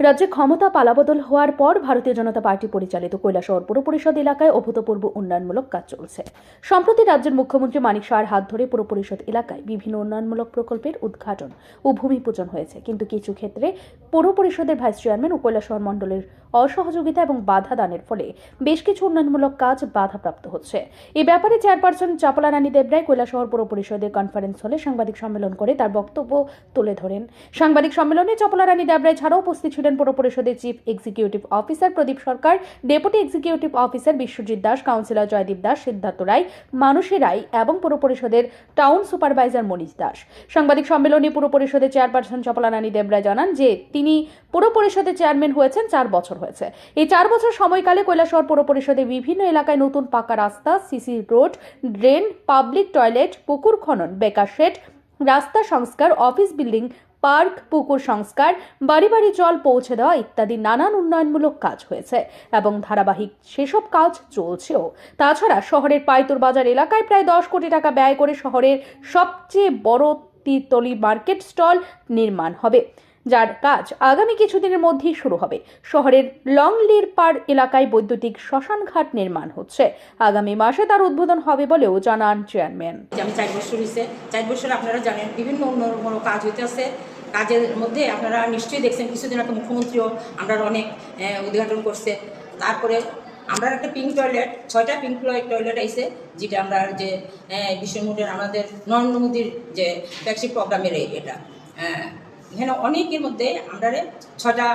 রাজ্যে ক্ষমতা পালাবদল হওয়ার পর ভারতীয় জনতা পার্টি পরিচালিত কৈলাসহর পুর পরিষদ এলাকায় অভূতপূর্ব উন্নয়নমূলক কাজ চলছে। সম্প্রতি রাজ্যের মুখ্যমন্ত্রী মানিক শাহর হাত ধরে পুর পরিষদ এলাকায় বিভিন্ন উন্নয়নমূলক প্রকল্পের উদ্ঘাটন ও ভূমি পূজন হয়েছে। কিন্তু কিছু ক্ষেত্রে পৌর পরিষদের ভাইস চেয়ারম্যান ও কৈলাসহর মণ্ডলের অসহযোগিতা এবং বাধা দানের ফলে বেশ কিছু উন্নয়নমূলক কাজ বাধাপ্রাপ্ত হচ্ছে। এ ব্যাপারে চেয়ারপারসন চাপলা রানী দেবরায় কৈলাসহর পুর পরিষদের কনফারেন্স হলে সাংবাদিক সম্মেলন করে তার বক্তব্য তুলে ধরেন। সাংবাদিক সম্মেলনে চপলা রানী দেবরায় ছাড়াও উপস্থিত ছিলেন পুর পরিষদের chief executive officer Pradip Sarkar, deputy executive officer Biswajit Das, councillor Jaydeep Das, Siddhartha Roy, Mansi Roy এবং পুর পরিষদের টাউন সুপারভাইজার মনীষ দাস। সাংবাদিক সম্মেলনে পুর পরিষদের চেয়ারপারসন চপলা রানী দেবরায় জানান যে, তিনি পুর পরিষদের চেয়ারম্যান হয়েছেন চার বছর হয়েছে। এই চার বছর সময়কালে কৈলাসহর পুর পরিষদের বিভিন্ন এলাকায় নতুন পাকা রাস্তা, CC road, drain, public toilet, পুকুর খনন, বেকার শেড রাস্তা সংস্কার, অফিস বিল্ডিং পার্ক, পুকুর সংস্কার, বাড়ি বাড়ি জল পৌঁছে দেওয়া ইত্যাদি নানান উন্নয়নমূলক কাজ হয়েছে এবং ধারাবাহিক সেসব কাজ চলছেও। তাছাড়া শহরের পাইতুর বাজার এলাকায় প্রায় দশ কোটি টাকা ব্যয় করে শহরের সবচেয়ে বড় তিতলি মার্কেট স্টল নির্মাণ হবে, যার কাজ আগামী কিছুদিনের মধ্যেই শুরু হবে। শহরের লংলির পার এলাকায় বৈদ্যুতিক শ্মশানঘাট নির্মাণ হচ্ছে। আগামী মাসে তার উদ্বোধন হবে বলেও জানান চেয়ারম্যান। আমি চার বছর হয়েছে চার বছর আপনারা জানেন, বিভিন্ন উন্নয়নমূলক কাজ হইতেছে। কাজের মধ্যে আপনারা নিশ্চয়ই দেখছেন কিছুদিন আগে মুখ্যমন্ত্রীও আমরা অনেক উদ্ঘাটন করছে। তারপরে আমরা একটা পিঙ্ক টয়লেট ছয়টা পিঙ্ক টয়লেট আইছে যেটা আমরা যে আহ, বিশ্বমুডের আমাদের নরেন্দ্র মোদীর যে ফ্ল্যাগশিপ প্রোগ্রামের এটা। এখানে অনেকের মধ্যে আমরা ছটা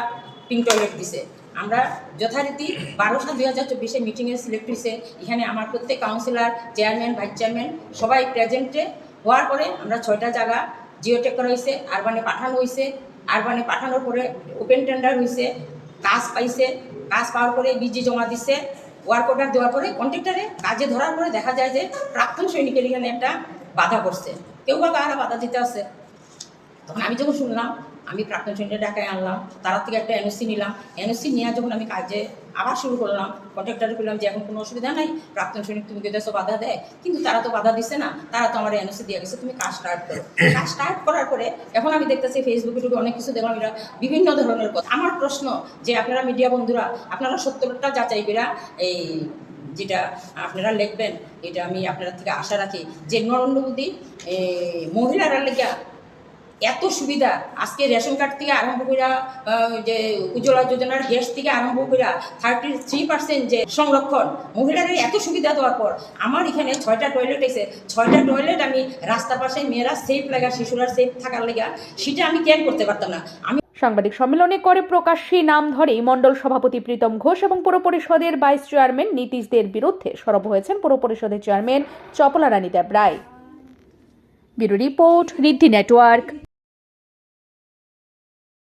পিঙ্ক টয়লেট দিছে। আমরা যথারীতি বারো সাল দুই হাজার চব্বিশে মিটিংয়ে সিলেক্ট হয়েছে এখানে আমার প্রত্যেক কাউন্সিলর চেয়ারম্যান ভাইস চেয়ারম্যান সবাই প্রেজেন্টে হওয়ার পরে আমরা ছয়টা জায়গা জিওটেক করা হয়েছে আরবানে পাঠানো হয়েছে আরবানে পাঠানোর পরে ওপেন টেন্ডার হয়েছে কাজ পাইছে, কাজ পাওয়ার পরে বিজি জমা দিচ্ছে ওয়ার্ক অর্ডার দেওয়ার পরে কন্ট্রাক্টারে কাজে ধরার পরে দেখা যায় যে প্রাক্তন সৈনিকের এখানে একটা বাধা করছে কেউ বা কারা বাধা দিতে আছে তখন আমি যখন শুনলাম আমি প্রাক্তন সৈন্যের ডাকায় আনলাম, তারা থেকে একটা এনওসি নিলাম। এনওসি নিয়ে যখন আমি কাজে আবার শুরু করলাম কন্ট্রাক্টারে বললাম যে, এখন কোনো অসুবিধা নাই, প্রাক্তন সৈনিক তুমি যদি বাধা দেয়। কিন্তু তারা তো বাধা দিচ্ছে না, তারা তো আমার এনওসি দিয়ে গেছে, তুমি কাজ স্টার্ট করো। কাজ স্টার্ট করার পরে এখন আমি দেখতেছি ফেসবুকে টুকে অনেক কিছু দেখলাম, এরা বিভিন্ন ধরনের কথা। আমার প্রশ্ন যে, আপনারা মিডিয়া বন্ধুরা, আপনারা সত্তরটা যাচাই করা এই যেটা আপনারা লিখবেন, এটা আমি আপনারা থেকে আশা রাখি যে, নরেন্দ্র মোদী মহিলারা লেগা এত সুবিধা। আজকে রেশন কার্ড থেকে আরম্ভ করা যে উজ্জ্বলা যোজনার গ্যাস থেকে আরম্ভ করা থার্টি থ্রি পার্সেন্ট যে সংরক্ষণ, মহিলাদের এত সুবিধা দেওয়ার পর আমার এখানে ছয়টা টয়লেট এসে ছয়টা টয়লেট আমি রাস্তার পাশে মেয়েরা সেফ লাগা, শিশুরা সেফ থাকার লেগা, সেটা আমি ক্যান করতে পারতাম না। আমি সাংবাদিক সম্মেলনে করে প্রকাশ্যী নাম ধরে মণ্ডল সভাপতি প্রীতম ঘোষ এবং পুর পরিষদের ভাইস চেয়ারম্যান নীতিশ দের বিরুদ্ধে সরব হয়েছেন পুর পরিষদের chairman Chapala Rani Deb Roy bureau report Riddhi network.